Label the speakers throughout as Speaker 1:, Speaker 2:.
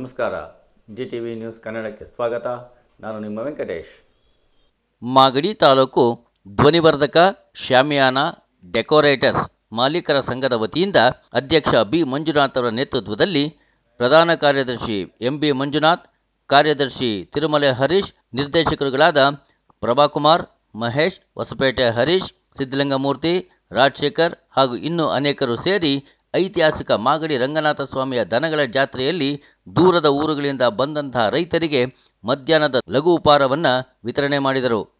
Speaker 1: ನಮಸ್ಕಾರ. G T V news ಕನ್ನಡಕ್ಕೆ ಸ್ವಾಗತ. ನಾನು ನಿಮ್ಮ ವೆಂಕಟೇಶ್.
Speaker 2: ಮಾಗಡಿ ತಾಲೂಕು ಧ್ವನಿವರ್ಧಕ ಶಾಮಿಯಾನ ಡೆಕೋರೇಟರ್ಸ್ ಮಾಲೀಕರ ಸಂಘದ ವತಿಯಿಂದ ಅಧ್ಯಕ್ಷ ಬಿ ಮಂಜುನಾಥ್ ಅವರ ನೇತೃತ್ವದಲ್ಲಿ ಪ್ರಧಾನ ಕಾರ್ಯದರ್ಶಿ ಎಂ ಬಿ ಮಂಜುನಾಥ್, ಕಾರ್ಯದರ್ಶಿ ತಿರುಮಲೆ ಹರೀಶ್, ನಿರ್ದೇಶಕರುಗಳಾದ ಪ್ರಭಾಕುಮಾರ್, ಮಹೇಶ್, ಹೊಸಪೇಟೆ ಹರೀಶ್, ಸಿದ್ಧಲಿಂಗಮೂರ್ತಿ, ರಾಜಶೇಖರ್ ಹಾಗೂ ಇನ್ನೂ ಅನೇಕರು ಸೇರಿ ಐತಿಹಾಸಿಕ ಮಾಗಡಿ ರಂಗನಾಥ ಸ್ವಾಮಿಯ ದನಗಳ ಜಾತ್ರೆಯಲ್ಲಿ ದೂರದ ಊರುಗಳಿಂದ ಬಂದಂತಹ ರೈತರಿಗೆ ಮಧ್ಯಾಹ್ನದ ಲಘು ಉಪಹಾರವನ್ನ ವಿತರಣೆ ಮಾಡಿದರು.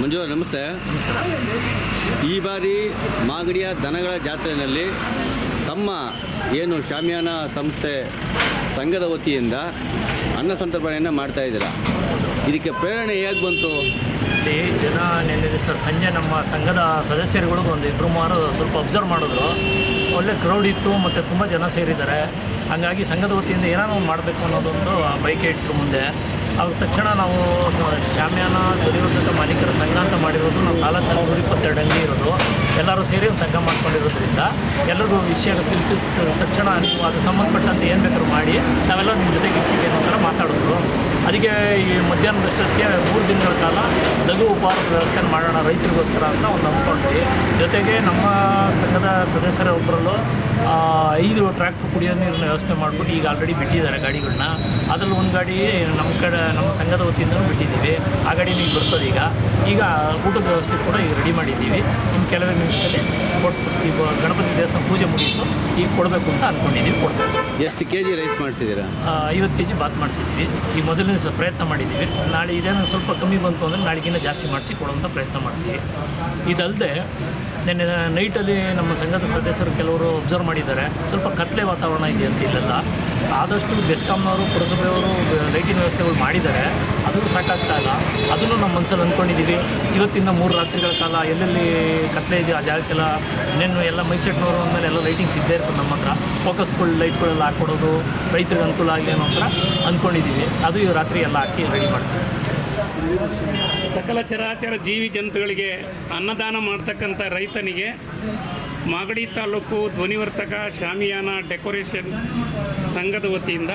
Speaker 2: ಮಂಜು ನಮಸ್ತೆ. ಈ ಬಾರಿ ಮಾಗಡಿಯ ದನಗಳ ಜಾತ್ರೆಯಲ್ಲಿ ತಮ್ಮ ಏನು ಶಾಮಿಯಾನ ಸಂಸ್ಥೆ ಸಂಘದ ವತಿಯಿಂದ ಅನ್ನ ಸಂತರ್ಪಣೆಯನ್ನು ಮಾಡ್ತಾ ಇದ್ದೀರಾ? ಇದಕ್ಕೆ ಪ್ರೇರಣೆ ಹೇಗೆ ಬಂತು?
Speaker 3: ಇಲ್ಲಿ ಜನ ನಿನ್ನೆ ದಿವಸ ಸಂಜೆ ನಮ್ಮ ಸಂಘದ ಸದಸ್ಯರುಗಳು ಒಂದು ಇಬ್ಬರು ಮಾರು ಸ್ವಲ್ಪ ಅಬ್ಸರ್ವ್ ಮಾಡಿದ್ರು. ಒಳ್ಳೆ ಕ್ರೌಡ್ ಇತ್ತು, ಮತ್ತು ತುಂಬ ಜನ ಸೇರಿದ್ದಾರೆ. ಹಾಗಾಗಿ ಸಂಘದ ವತಿಯಿಂದ ಒಂದು ಮಾಡಬೇಕು ಅನ್ನೋದೊಂದು ಬೈಕ್ ಇಟ್ಟರು ಮುಂದೆ. ಅವಾಗ ತಕ್ಷಣ ನಾವು ಶಾಮ್ಯಾನ ಧ್ವನಿವರ್ಧಕ ಮಾಲೀಕರ ಸಂಘ ಅಂತ ಮಾಡಿರೋದು ನಮ್ಮ ತಾಲೂಕು ನೂರ ಇಪ್ಪತ್ತೆರಡು ಅಂಗಡಿ ಇರೋದು. ಎಲ್ಲರೂ ಸೇರಿ ಒಂದು ಸಂಘ ಮಾಡ್ಕೊಂಡಿರೋದ್ರಿಂದ ಎಲ್ಲರಿಗೂ ವಿಷಯ ತಿಳಿಸಿದ ತಕ್ಷಣ ನೀವು ಅದು ಸಂಬಂಧಪಟ್ಟಂತೆ ಏನು ಬೇಕಾದ್ರೂ ಮಾಡಿ ನಾವೆಲ್ಲ ನಿಮ್ಮ ಜೊತೆಗೆ ಅನ್ನೋ ಥರ ಮಾತಾಡಿದ್ರು ಅದಕ್ಕೆ ಈ ಮಧ್ಯಾಹ್ನದಷ್ಟೊತ್ತಿಗೆ ಮೂರು ದಿನಗಳ ಕಾಲ ಲಘು ಉಪಹಾರದ ವ್ಯವಸ್ಥೆ ಮಾಡೋಣ ರೈತರಿಗೋಸ್ಕರ ಅಂತ ಒಂದು ಅಂದ್ಕೊಂಡ್ವಿ. ಜೊತೆಗೆ ನಮ್ಮ ಸಂಘದ ಸದಸ್ಯರ ಒಬ್ಬರಲ್ಲೂ ಐದು ಟ್ರ್ಯಾಕ್ಟರ್ ಕುಡಿಯೋ ನೀರಿನ ವ್ಯವಸ್ಥೆ ಮಾಡಿಬಿಟ್ಟು ಈಗ ಆಲ್ರೆಡಿ ಬಿಟ್ಟಿದ್ದಾರೆ ಗಾಡಿಗಳನ್ನ ಅದರಲ್ಲಿ ಒಂದು ಗಾಡಿ ನಮ್ಮ ಕಡೆ, ನಮ್ಮ ಸಂಘದ ವತಿಯಿಂದಲೂ ಬಿಟ್ಟಿದ್ದೀವಿ. ಆ ಗಾಡಿ ನೀವು ಬರ್ತದೆ ಈಗ. ಈಗ ಊಟದ ವ್ಯವಸ್ಥೆ ಕೂಡ ಈಗ ರೆಡಿ ಮಾಡಿದ್ದೀವಿ. ಇನ್ನು ಕೆಲವೇ ನಿಮಿಷದಲ್ಲಿ ಕೊಟ್ಟು ಈಗ ಗಣಪತಿ ದೇವಸ್ಥಾನ ಪೂಜೆ ಮುಗೀತು ಈಗ ಕೊಡಬೇಕು ಅಂತ ಅಂದ್ಕೊಂಡಿದ್ದೀವಿ ಕೊಡ್ತೇವೆ
Speaker 2: ಎಷ್ಟು ಕೆ ಜಿ ರೈಸ್ ಮಾಡಿಸಿದ್ದೀರಾ?
Speaker 3: ಐವತ್ತು ಕೆ ಜಿ ಬಾತ್ ಮಾಡಿಸಿದ್ದೀವಿ. ಈಗ ಮೊದಲನೇ ದಿವಸ ಪ್ರಯತ್ನ ಮಾಡಿದ್ದೀವಿ. ನಾಳೆ ಇದೇನು ಸ್ವಲ್ಪ ಕಮ್ಮಿ ಬಂತು ಅಂದರೆ ನಾಳೆಗಿನ್ನ ಜಾಸ್ತಿ ಮಾಡಿಸಿ ಕೊಡುವಂಥ ಪ್ರಯತ್ನ ಮಾಡ್ತೀವಿ. ಇದಲ್ಲದೆ ನಿನ್ನೆ ನೈಟಲ್ಲಿ ನಮ್ಮ ಸಂಘದ ಸದಸ್ಯರು ಕೆಲವರು ಅಬ್ಸರ್ವ್ ಮಾಡಿದ್ದಾರೆ. ಸ್ವಲ್ಪ ಕತ್ಲೆ ವಾತಾವರಣ ಇದೆ ಅಂತ ಇಲ್ಲೆಲ್ಲ. ಆದಷ್ಟು ಬೆಸ್ಕಾಮ್ನವರು ಪುರಸಭೆಯವರು ಲೈಟಿನ ವ್ಯವಸ್ಥೆಗಳು ಮಾಡಿದ್ದಾರೆ. ಅದನ್ನು ಸಾಕಾಗ್ತಾ ಇಲ್ಲ. ಅದನ್ನು ನಮ್ಮ ಮನಸ್ಸಲ್ಲಿ ಅಂದ್ಕೊಂಡಿದ್ದೀವಿ. ಇವತ್ತಿಂದ ಮೂರು ರಾತ್ರಿಗಳ ಕಾಲ ಎಲ್ಲೆಲ್ಲಿ ಕತ್ಲೆ ಇದೆಯೋ ಆ ಜಾಗಕ್ಕೆಲ್ಲ ಇನ್ನೇನು ಎಲ್ಲ ಮೈಸೆಟ್ನವರು ಅಂದಮೇಲೆ ಎಲ್ಲ ಲೈಟಿಂಗ್ಸ್ ಇದ್ದೇ ಇರ್ತದೆ ನಮ್ಮ ಹತ್ರ. ಫೋಕಸ್ಗಳು ಲೈಟ್ಗಳೆಲ್ಲ ಹಾಕ್ಕೊಡೋದು, ರೈತರಿಗೆ ಅನುಕೂಲ ಆಗಲಿ ಅನ್ನೋ ಥರ ಅಂದ್ಕೊಂಡಿದ್ದೀವಿ. ಅದು ಈ ರಾತ್ರಿ ಎಲ್ಲ ಹಾಕಿ ರೆಡಿ ಮಾಡ್ತೀವಿ.
Speaker 4: ಸಕಲ ಚರಾಚರ ಜೀವಿ ಜಂತುಗಳಿಗೆ ಅನ್ನದಾನ ಮಾಡ್ತಕ್ಕಂಥ ರೈತನಿಗೆ ಮಾಗಡಿ ತಾಲೂಕು ಧ್ವನಿವರ್ತಕ ಶಾಮಿಯಾನ ಡೆಕೋರೇಷನ್ಸ್ ಸಂಘದ ವತಿಯಿಂದ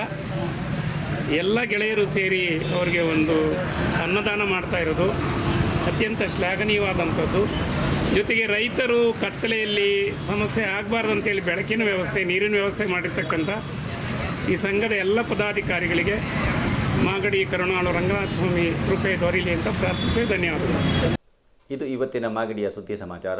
Speaker 4: ಎಲ್ಲ ಗೆಳೆಯರು ಸೇರಿ ಅವರಿಗೆ ಒಂದು ಅನ್ನದಾನ ಮಾಡ್ತಾ ಇರೋದು. ಅತ್ಯಂತ ಶ್ಲಾಘನೀಯವಾದಂಥದ್ದು. ಜೊತೆಗೆ ರೈತರು ಕತ್ತಲೆಯಲ್ಲಿ ಸಮಸ್ಯೆ ಆಗಬಾರ್ದಂತೇಳಿ ಬೆಳಕಿನ ವ್ಯವಸ್ಥೆ, ನೀರಿನ ವ್ಯವಸ್ಥೆ ಮಾಡಿರ್ತಕ್ಕಂಥ ಈ ಸಂಘದ ಎಲ್ಲ ಪದಾಧಿಕಾರಿಗಳಿಗೆ ಮಾಗಡಿ ಕರುಣಾಳು ರಂಗನಾಥ ಸ್ವಾಮಿ ಕೃಪೆ ದೊರೀಲಿ ಅಂತ ಪ್ರಾರ್ಥಿಸಿ ಧನ್ಯವಾದಗಳು.
Speaker 1: ಇದು ಇವತ್ತಿನ ಮಾಗಡಿಯ ಸುದ್ದಿ ಸಮಾಚಾರ.